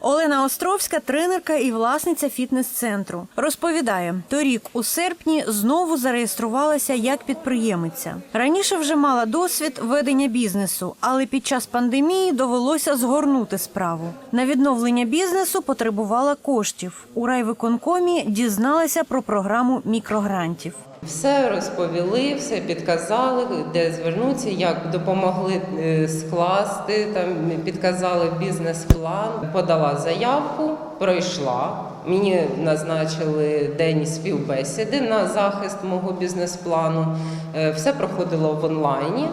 Олена Островська, тренерка і власниця фітнес-центру, розповідає, торік у серпні знову зареєструвалася як підприємиця. Раніше вже мала досвід ведення бізнесу, але під час пандемії довелося згорнути справу. На відновлення бізнесу потребувала коштів. У райвиконкомі дізналася про програму мікрогрантів. Все розповіли, все підказали, де звернутися, як допомогли е, скласти, там підказали бізнес-план. Подала заявку, пройшла. Мені назначили день співбесіди на захист мого бізнес-плану. Е, Все проходило в онлайні.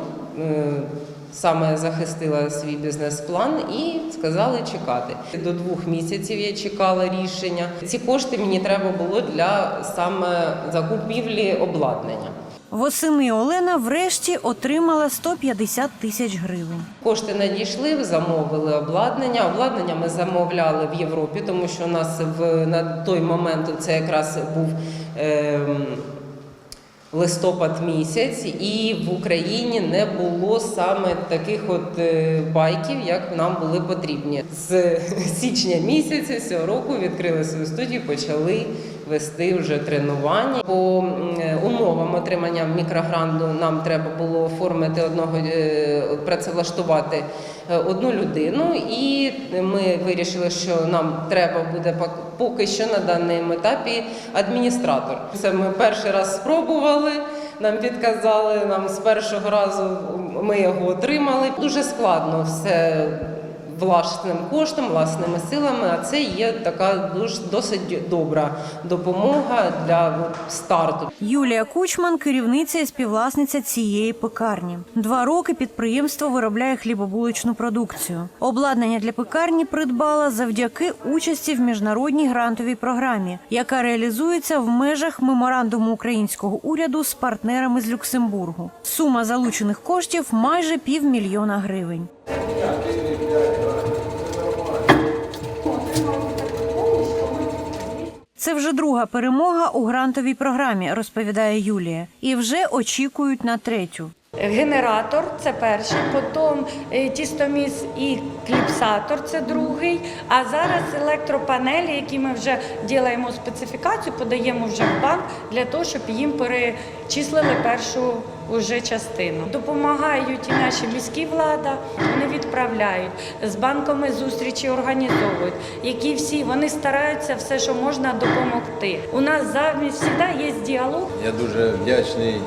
Е, Саме захистила свій бізнес-план і сказали чекати. До двох місяців я чекала рішення. Ці кошти мені треба було для саме закупівлі обладнання. Восени Олена врешті отримала 150 тисяч гривень. Кошти надійшли, замовили обладнання. Обладнання ми замовляли в Європі, тому що у нас в на той момент це якраз був. ем, Листопад місяць, і в Україні не було саме таких от е, байків, як нам були потрібні. З січня місяця цього року відкрили свою студію, почали вести вже тренування. По умовам отримання мікрогранту нам треба було оформити одного е, працевлаштувати е, одну людину, і ми вирішили, що нам треба буде пок- поки що на даному етапі адміністратор. Це ми перший раз спробували. Нам підказали, нам з першого разу ми його отримали. Дуже складно все власним коштом, власними силами. А це є така досить добра допомога для старту. Юлія Кучман керівниця і співвласниця цієї пекарні. Два роки підприємство виробляє хлібобуличну продукцію. Обладнання для пекарні придбала завдяки участі в міжнародній грантовій програмі, яка реалізується в межах меморандуму українського уряду з партнерами з Люксембургу. Сума залучених коштів майже півмільйона гривень. Це вже друга перемога у грантовій програмі, розповідає Юлія, і вже очікують на третю. Генератор це перший, потім е, тістоміс і кліпсатор це другий. А зараз електропанелі, які ми вже ділаємо специфікацію, подаємо вже в банк для того, щоб їм перечислили першу уже частину. Допомагають і наші міські влада, вони відправляють з банками зустрічі організовують, які всі вони стараються все, що можна допомогти. У нас завжди завжди є діалог. Я дуже вдячний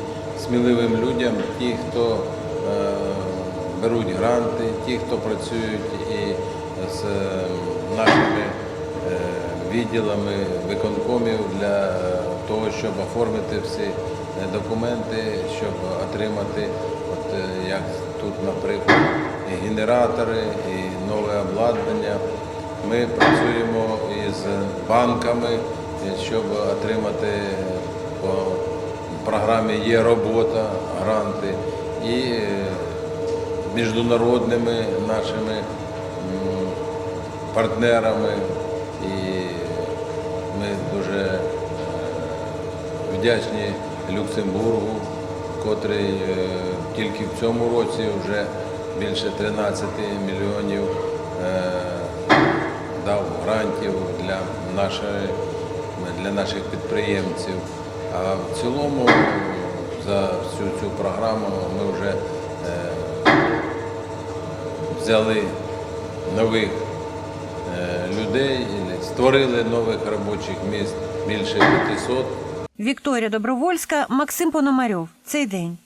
сміливим людям, ті, хто е, беруть гранти, ті, хто працюють і з е, нашими е, відділами виконкомів для того, щоб оформити всі е, документи, щоб отримати, от, е, як тут, наприклад, і генератори, і нове обладнання. Ми працюємо із банками, е, щоб отримати по програмі є робота, гранти і міжнародними нашими партнерами. І ми дуже е, вдячні Люксембургу, котрий е, тільки в цьому році вже більше 13 мільйонів е, дав грантів для нашої, для наших підприємців. А в цілому за всю цю програму ми вже взяли нових людей, створили нових робочих місць більше 500. Вікторія Добровольська, Максим Пономарьов. Цей день.